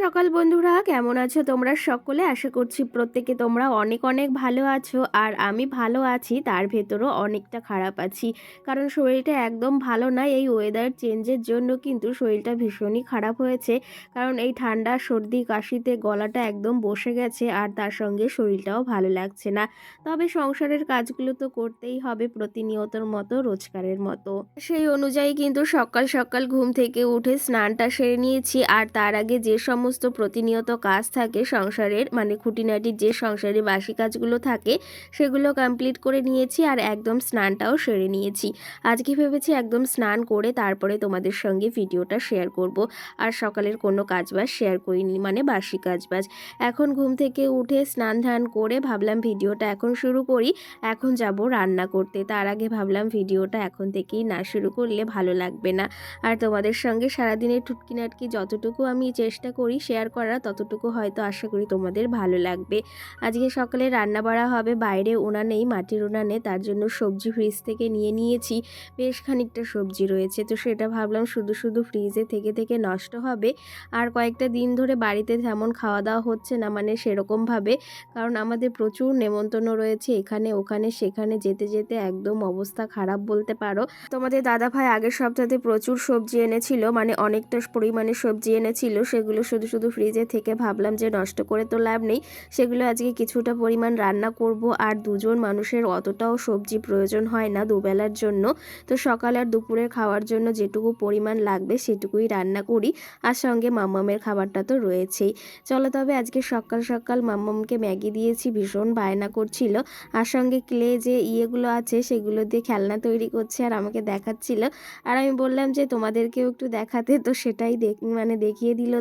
সকাল বন্ধুরা, কেমন আছো তোমরা সকলে? আশা করছি প্রত্যেকে তোমরা অনেক অনেক ভালো আছো। আর আমি ভালো আছি, তার ভেতরও অনেকটা খারাপ আছি। কারণ শরীরটা একদম ভালো না এই ওয়েদার চেঞ্জের জন্য কিন্তু শরীরটা ভীষণই খারাপ হয়েছে। কারণ এই ঠান্ডা, সর্দি, কাশিতে গলাটা একদম বসে গেছে, আর তার সঙ্গে শরীরটাও ভালো লাগছে না। তবে সংসারের কাজগুলো তো করতেই হবে প্রতিনিয়তর মতো রোজগারের মতো। সেই অনুযায়ী কিন্তু সকাল সকাল ঘুম থেকে উঠে স্নানটা সেরে নিয়েছি। আর তার আগে যে সমস্ত প্রতিনিয়ত কাজ থাকে সংসারের মানে খুঁটিনাটি যে সংসারে বাসি কাজগুলো থাকে, সেগুলো কমপ্লিট করে নিয়েছি আর একদম স্নানটাও সেরে নিয়েছি। আজকে ভেবেছি একদম স্নান করে তারপরে তোমাদের সঙ্গে ভিডিওটা শেয়ার করব। আর সকালের কোনো কাজবাজ শেয়ার করিনি মানে বাসি কাজবাজ। এখন ঘুম থেকে উঠে স্নান ধান করে ভাবলাম ভিডিওটা এখন শুরু করি, এখন যাব রান্না করতে। তার আগে ভাবলাম ভিডিওটা এখন থেকেই না শুরু করলে ভালো লাগবে না। আর তোমাদের সঙ্গে সারাদিনের টুটকি নাটকি যতটুকু আমি চেষ্টা করি শেয়ার করার ততটুকু হয়তো আশা করি তোমাদের ভালো লাগবে। আজকে সকালে রান্না বাড়া হবে, বাইরে উনানেই মাটির উনানে তার জন্য সবজি ফ্রিজ থেকে নিয়ে নিয়েছি। বেশ খানিকটা সবজি রয়েছে, তো সেটা ভাবলাম শুধু শুধু ফ্রিজে থেকে থেকে নষ্ট হবে। আর কয়েকটা দিন ধরে বাড়িতে তেমন খাওয়া দাওয়া হচ্ছে না মানে সেরকমভাবে কারণ আমাদের প্রচুর নেমন্তন্ন রয়েছে, এখানে, ওখানে, সেখানে, যেতে যেতে একদম অবস্থা খারাপ বলতে পারো। তোমাদের দাদা ভাই আগের সপ্তাহে প্রচুর সবজি এনেছিল মানে অনেকটা পরিমাণে সবজি এনেছিল, সেগুলো শুধু শুধু শুধু ফ্রিজে থেকে ভাবলাম যে নষ্ট করে তো লাভ নেই, সেগুলো আজকে কিছুটা পরিমাণ রান্না করব আর দুজন মানুষের অতটাও সবজি প্রয়োজন হয় না দুবেলার জন্য। তো সকাল আর দুপুরের খাওয়ার জন্য যেটুকু পরিমাণ লাগবে সেটুকুই রান্না করি আর সঙ্গে মাম্মামের খাবারটা তো রয়েছেই। চলো তবে আজকে সকাল সকাল মাম্মামকে ম্যাগি দিয়েছি, ভীষণ বায়না করছিল আর সঙ্গে ক্লে যে ইয়েগুলো আছে সেগুলো দিয়ে খেলনা তৈরি করছে আর আমাকে দেখাচ্ছিল। আর আমি বললাম যে তোমাদেরকেও একটু দেখাতে, তো সেটাই দেখ মানে দেখিয়ে দিল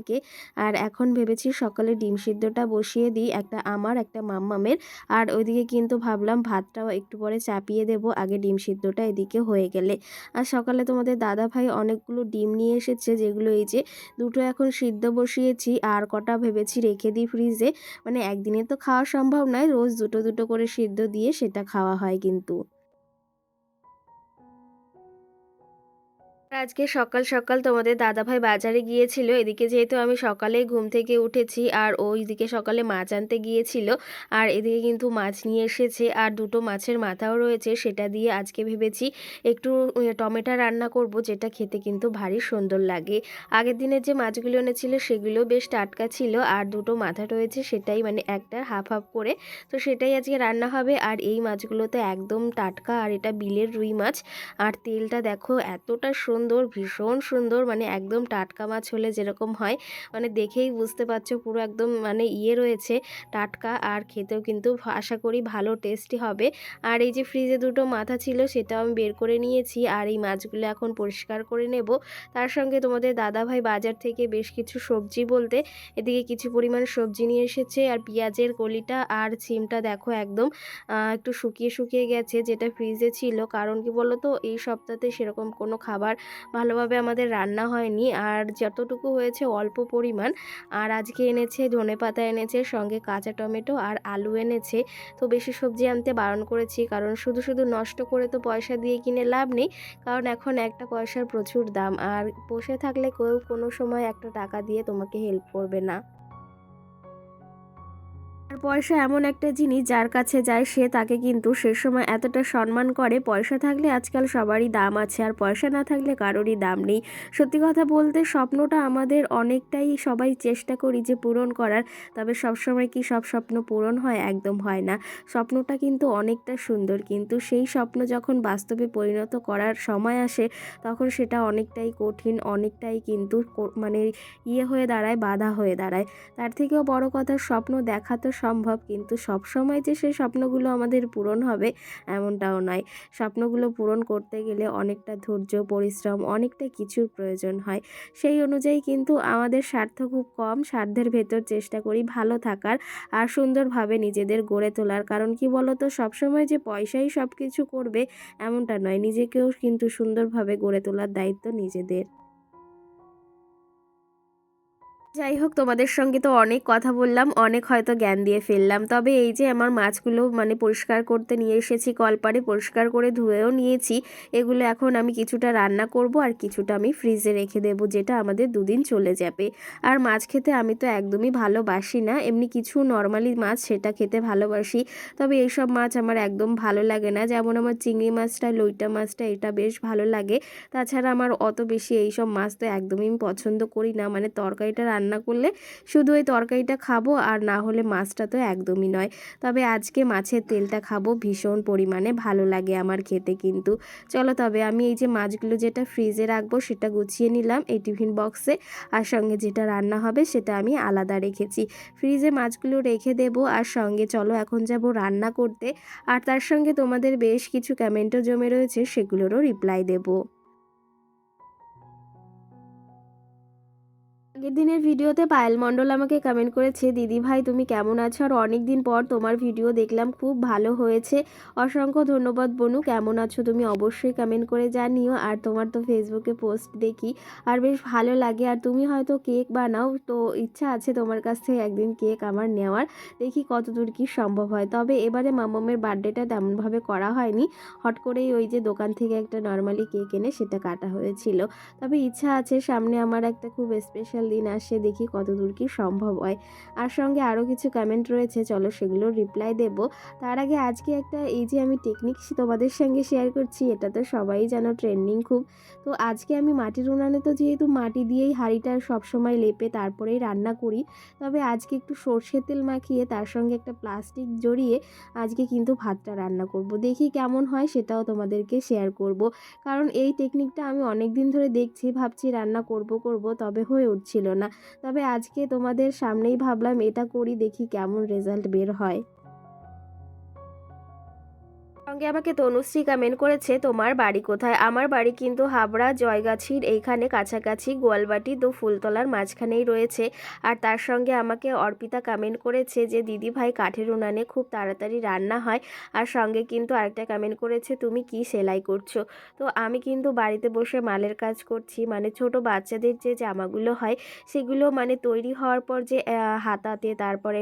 তোমাদেরকে আর এখন ভেবেছি সকালে ডিম সিদ্ধটা বসিয়ে দিই একটা আমার, একটা মাম্মামের। আর ওইদিকে কিন্তু ভাবলাম ভাতটাও একটু পরে চাপিয়ে দেব, আগে ডিম সিদ্ধটা এদিকে হয়ে গেলে। আর সকালে তোমাদের দাদা ভাই অনেকগুলো ডিম নিয়ে এসেছে, যেগুলো এই যে দুটো এখন সিদ্ধ বসিয়েছি, আর কটা ভেবেছি রেখে দিই ফ্রিজে। মানে একদিনে তো খাওয়া সম্ভব নয়, রোজ দুটো দুটো করে সিদ্ধ দিয়ে সেটা খাওয়া হয় কিন্তু। আজকে সকাল সকাল তোমাদের দাদাভাই বাজারে গিয়েছিল। এদিকে যেহেতু আমি সকালে ঘুম থেকে উঠেছি আর ওইদিকে সকালে মাছ আনতে গিয়েছিল আর এদিকে কিন্তু মাছ নিয়ে এসেছে আর দুটো মাছের মাথাও রয়েছে সেটা দিয়ে আজকে ভেবেছি একটু টমেটো রান্না করব যেটা খেতে কিন্তু ভারী সুন্দর লাগে। আগের দিনের যে মাছগুলো এনেছিল সেগুলো বেশ টাটকা ছিল আর দুটো মাথা রয়েছে সেটাই মানে একটা হাফ হাফ করে। তো সেটাই আজকে রান্না হবে আর এই মাছগুলো তো একদম টাটকা আর এটা বিলের রুই মাছ। আর তেলটা দেখো এতটা সুন্দর ভীষণ সুন্দর মানে একদম টাটকা মাছ হলে যেরকম হয় মানে দেখেই বুঝতে পারছ পুরো একদম মানে ইয়ে রয়েছে টাটকা আর খেতেও কিন্তু আশা করি ভালো টেস্টি হবে। আর এই যে ফ্রিজে দুটো মাথা ছিল সেটাও আমি বের করে নিয়েছি আর এই মাছগুলো এখন পরিষ্কার করে নেব। তার সঙ্গে তোমাদের দাদাভাই বাজার থেকে বেশ কিছু সবজি বলতে, এদিকে কিছু পরিমাণ সবজি নিয়ে এসেছে আর পেঁয়াজের কলিটা আর সিমটা দেখো একদম একটু শুকিয়ে শুকিয়ে গেছে যেটা ফ্রিজে ছিল। কারণ কি বলো তো এই সপ্তাহে সেরকম কোনো খাবার ভালোভাবে আমাদের রান্না হয়নি। আর যতটুকু হয়েছে অল্প পরিমাণ। আর আজকে এনেছে, ধনে পাতা এনেছে, সঙ্গে কাঁচা টমেটো আর আলু এনেছে। তো বেশি সবজি আনতে বারণ করেছি, কারণ শুধু শুধু নষ্ট করে তো পয়সা দিয়ে কিনে লাভ নেই। কারণ এখন একটা পয়সার প্রচুর দাম। আর বসে থাকলে কেউ কোনো সময় একটা টাকা দিয়ে তোমাকে হেল্প করবে না। পয়সা এমন একটা জিনিস যার কাছে যায় সে তাকে কিন্তু সে সময় এতটা সম্মান করে। পয়সা থাকলে আজকাল সবারই দাম আছে আর পয়সা না থাকলে কারোরই দাম নেই। সত্যি কথা বলতে স্বপ্নটা আমাদের অনেকটাই সবাই চেষ্টা করি যে পূরণ করার, তবে সবসময় কি সব স্বপ্ন পূরণ হয়? একদম হয় না। স্বপ্নটা কিন্তু অনেকটা সুন্দর, কিন্তু সেই স্বপ্ন যখন বাস্তবে পরিণত করার সময় আসে, তখন সেটা অনেকটাই কঠিন, অনেকটাই কিন্তু মানে ইয়ে হয়ে দাঁড়ায়, বাধা হয়ে দাঁড়ায়। তার থেকেও বড় কথা, স্বপ্ন দেখা তো সম্ভব, কিন্তু সব সময় যে সেই স্বপ্নগুলো আমাদের পূরণ হবে এমনটাও নয়। স্বপ্নগুলো পূরণ করতে গেলে অনেকটা ধৈর্য, পরিশ্রম, অনেকটা কিছুর প্রয়োজন হয়। সেই অনুযায়ী কিন্তু আমাদের স্বার্থ খুব কম, স্বার্থের ভেতর চেষ্টা করি ভালো থাকার আর সুন্দরভাবে নিজেদের গড়ে তোলার। কারণ কি বলতো, সবসময় যে পয়সাই সব কিছু করবে এমনটা নয়। নিজেকেও কিন্তু সুন্দরভাবে গড়ে তোলার দায়িত্ব নিজেদের। যাই হোক, তোমাদের সঙ্গে তো অনেক কথা বললাম, অনেক হয়তো জ্ঞান দিয়ে ফেললাম। তবে এই যে আমার মাছগুলো মানে পরিষ্কার করতে নিয়ে এসেছি কলপারে পরিষ্কার করে ধুয়েও নিয়েছি, এগুলো এখন আমি কিছুটা রান্না করব আর কিছুটা আমি ফ্রিজে রেখে দেবো, যেটা আমাদের দুদিন চলে যাবে। আর মাছ খেতে আমি তো একদমই ভালোবাসি না, এমনি কিছু নর্মালি মাছ সেটা খেতে ভালোবাসি, তবে এইসব মাছ আমার একদম ভালো লাগে না। যেমন আমার চিংড়ি মাছটা, লইটা মাছটা, এটা বেশ ভালো লাগে। তাছাড়া আমার অত বেশি এইসব মাছ তো একদমই পছন্দ করি না মানে তরকারিটা রান্না করলে শুধু ওই তরকারিটা খাব আর না হলে মাছটা তো একদমই নয়। তবে আজকে মাছের তেলটা খাব, ভীষণ পরিমাণে ভালো লাগে আমার খেতে কিন্তু। চলো তবে আমি এই যে মাছগুলো যেটা ফ্রিজে রাখব সেটা গুছিয়ে নিলাম এই টিফিন বক্সে আর সঙ্গে যেটা রান্না হবে সেটা আমি আলাদা রেখেছি। ফ্রিজে মাছগুলো রেখে দেব আর সঙ্গে চলো এখন যাব রান্না করতে। আর তার সঙ্গে তোমাদের বেশ কিছু কমেন্টও জমে রয়েছে সেগুলোরও রিপ্লাই দেবো। আগের দিনের ভিডিওতে পায়েল মণ্ডল আমাকে কমেন্ট করেছে, দিদি ভাই, তুমি কেমন আছো? আর অনেক দিন পর তোমার ভিডিও দেখলাম, খুব ভালো হয়েছে। অসংখ্য ধন্যবাদ বনু, কেমন আছো তুমি অবশ্যই কমেন্ট করে জানিও। আর তোমার তো ফেসবুকে পোস্ট দেখি, আর বেশ ভালো লাগে। আর তুমি হয়তো কেক বানাও, তো ইচ্ছা আছে তোমার কাছ থেকে একদিন কেক আমার নেওয়ার। দেখি কত দূর কী সম্ভব হয়। তবে এবারে মামামের বার্থডেটা তেমনভাবে করা হয়নি। হট করেই ওই যে দোকান থেকে একটা নর্মালি কেক এনে সেটা কাটা হয়েছিল। তবে ইচ্ছা আছে সামনে আমার একটা খুব স্পেশাল দিন আসে, দেখি কত দূর কি সম্ভব হয়। আর সঙ্গে আরও কিছু কমেন্ট রয়েছে, চলো সেগুলোর রিপ্লাই দেব। তার আগে আজকে একটা, এই যে আমি টেকনিক তোমাদের সঙ্গে শেয়ার করছি, এটা তো সবাই জানো ট্রেন্ডিং খুব। তো আজকে আমি মাটির উনানে তো যেহেতু মাটি দিয়েই হাঁড়িটা সবসময় লেপে তারপরেই রান্না করি, তবে আজকে একটু সর্ষের তেল মাখিয়ে, তার সঙ্গে একটা প্লাস্টিক জড়িয়ে আজকে কিন্তু ভাতটা রান্না করব। দেখি কেমন হয় সেটাও তোমাদেরকে শেয়ার করব। কারণ এই টেকনিকটা আমি অনেক দিন ধরে দেখছি, ভাবছি রান্না করব করব, তবে হয়ে উঠছিল না। তবে আজকে তোমাদের সামনেই ভাবলাম এটা করি দেখি কেমন রেজাল্ট বের হয়। সঙ্গে আমাকে তনুশ্রী কমেন্ট করেছে, তোমার বাড়ি কোথায়? আমার বাড়ি কিন্তু হাবড়া, জয়গাছির, এইখানে কাছাকাছি গোয়ালবাটি, তো ফুলতলার মাঝখানেই রয়েছে। আর তার সঙ্গে আমাকে অর্পিতা কমেন্ট করেছে যে দিদি ভাই কাঠের উনানে খুব তাড়াতাড়ি রান্না হয়। আর সঙ্গে কিন্তু আরেকটা কমেন্ট করেছে, তুমি কি সেলাই করছ? তো আমি কিন্তু বাড়িতে বসে মালের কাজ করছি মানে ছোট বাচ্চাদের যে জামাগুলো হয়, সেগুলো মানে তৈরি হওয়ার পর যে হাতাতে, তারপরে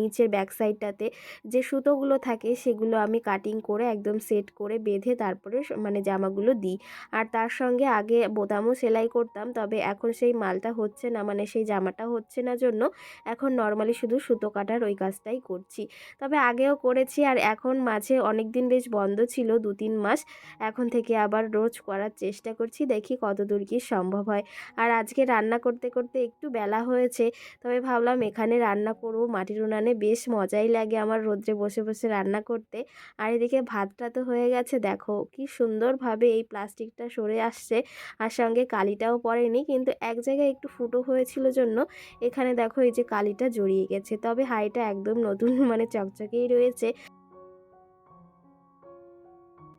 নিচের ব্যাক সাইডটাতে যে সুতোগুলো থাকে, সেগুলো আমি কাটিং করে একদম সেট করে বেঁধে তারপরে মানে জামাগুলো দিই। আর তার সঙ্গে আগে বোতামও সেলাই করতাম, তবে এখন সেই মালটা হচ্ছে না মানে সেই জামাটা হচ্ছে না জন্য এখন নর্মালি শুধু সুতো কাটার ওই কাজটাই করছি। তবে আগেও করেছি আর এখন মাঝে অনেক দিন বেশ বন্ধ ছিল দু তিন মাস। এখন থেকে আবার রোজ করার চেষ্টা করছি, দেখি কত দূর কী সম্ভব হয়। আর আজকে রান্না করতে করতে একটু বেলা হয়েছে, তবে ভাবলাম এখানে রান্না করব, মাটির উনানে বেশ মজাই লাগে আমার রোদ্রে বসে বসে রান্না করতে। আর এদিকে ভাতটা তো হয়ে গেছে। দেখো কি সুন্দরভাবে এই প্লাস্টিকটা সরে আসছে আর সঙ্গে কালিটাও পড়েনি। কিন্তু এক জায়গায় একটু ফুটো হয়েছিল জন্য এখানে দেখো এই যে কালিটা জড়িয়ে গেছে। তবে হাইটা একদম নতুন মানে চকচকেই রয়েছে।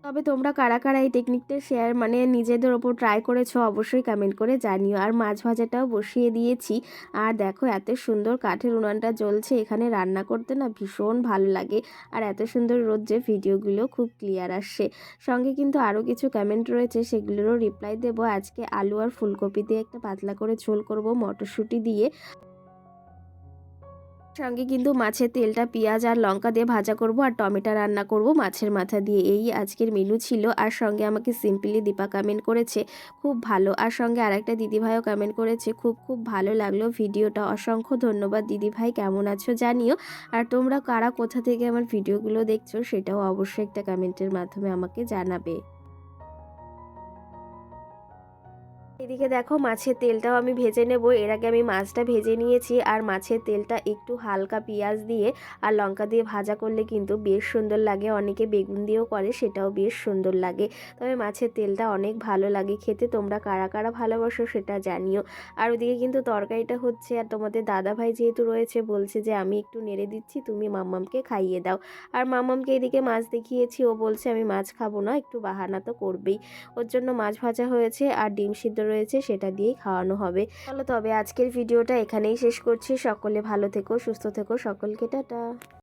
তবে তোমরা কারা কারা এই টেকনিকটা শেয়ার মানে নিজেদের ওপর ট্রাই করেছ অবশ্যই কমেন্ট করে জানিও। আর মাছ ভাজাটাও বসিয়ে দিয়েছি। আর দেখো এত সুন্দর কাঠের উনানটা জ্বলছে, এখানে রান্না করতে না ভীষণ ভালো লাগে। আর এত সুন্দর রোদ যে ভিডিওগুলো খুব ক্লিয়ার আসছে। সঙ্গে কিন্তু আরও কিছু কমেন্ট রয়েছে, সেগুলোরও রিপ্লাই দেবো। আজকে আলু আর ফুলকপি দিয়ে একটা পাতলা করে ঝোল করব মটরশুঁটি দিয়ে। সঙ্গে কিন্তু মাছের তেলটা, পেঁয়াজ আর লঙ্কা দিয়ে ভাজা করব আর টমেটো রান্না করব মাছের মাথা দিয়ে। এই আজকের মেনু ছিল। আর সঙ্গে আমাকে সিম্পলি দীপা কমেন্ট করেছে, খুব ভালো। আর সঙ্গে আরেকটা দিদিভাইও কমেন্ট করেছে, খুব খুব ভালো লাগল ভিডিওটা। অসংখ্য ধন্যবাদ দিদিভাই, কেমন আছো জানিও। আর তোমরা কারা কোথা থেকে আমার ভিডিওগুলো দেখছ সেটাও অবশ্যই একটা কমেন্টের মাধ্যমে আমাকে জানাবে। এদিকে দেখো মাছের তেলটাও আমি ভেজে নেব। এর আগে আমি মাছটা ভেজে নিয়েছি আর মাছের তেলটা একটু হালকা পেঁয়াজ দিয়ে আর লঙ্কা দিয়ে ভাজা করলে কিন্তু বেশ সুন্দর লাগে। অনেকে বেগুন দিয়েও করে, সেটাও বেশ সুন্দর লাগে। তবে মাছের তেলটা অনেক ভালো লাগে খেতে। তোমরা কারা কারা ভালোবাসো সেটা জানিও। আর ওদিকে কিন্তু তরকারিটা হচ্ছে, আর তোমাদের দাদা ভাই যেহেতু রয়েছে, বলছে যে আমি একটু নেড়ে দিচ্ছি, তুমি মাম্মামকে খাইয়ে দাও। আর মাম্মামকে এদিকে মাছ দেখিয়েছি, ও বলছে আমি মাছ খাব না, একটু বাহানা তো করবেই। ওর জন্য মাছ ভাজা হয়েছে আর ডিম সিদ্ধ রয়েছে সেটা দিয়েই খাওয়ানো হবে। তবে আজকের ভিডিওটা এখানেই শেষ করছি। সকলে ভালো থেকো, সুস্থ থেকো। সকলকে টাটা।